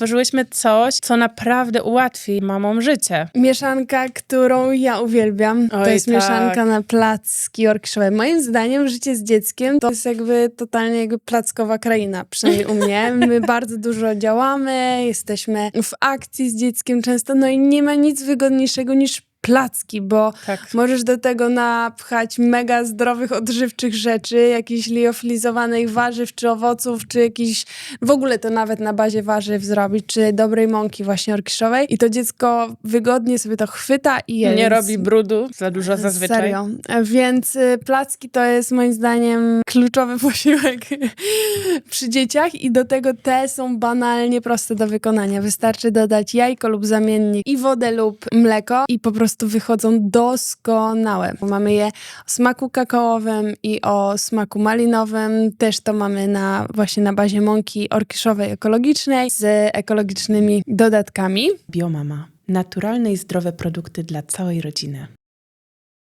Tworzyłyśmy coś, co naprawdę ułatwi mamom życie. Mieszanka, którą ja uwielbiam, to Oj, jest tak. mieszanka na placki orkiszowe. Moim zdaniem życie z dzieckiem to jest jakby totalnie jakby plackowa kraina, przynajmniej u mnie. My bardzo dużo działamy, jesteśmy w akcji z dzieckiem często, no i nie ma nic wygodniejszego niż placki, bo Tak. możesz do tego napchać mega zdrowych, odżywczych rzeczy, jakichś liofilizowanych warzyw, czy owoców, czy jakiś, w ogóle to nawet na bazie warzyw zrobić, czy dobrej mąki właśnie orkiszowej i to dziecko wygodnie sobie to chwyta i je. Nie robi brudu za dużo zazwyczaj. Serio. Więc y, placki to jest moim zdaniem kluczowy posiłek przy dzieciach i do tego te są banalnie proste do wykonania. Wystarczy dodać jajko lub zamiennik i wodę lub mleko i po prostu wychodzą doskonałe. Mamy je o smaku kakaowym i o smaku malinowym. Też to mamy na właśnie na bazie mąki orkiszowej ekologicznej z ekologicznymi dodatkami. Biomama. Naturalne i zdrowe produkty dla całej rodziny.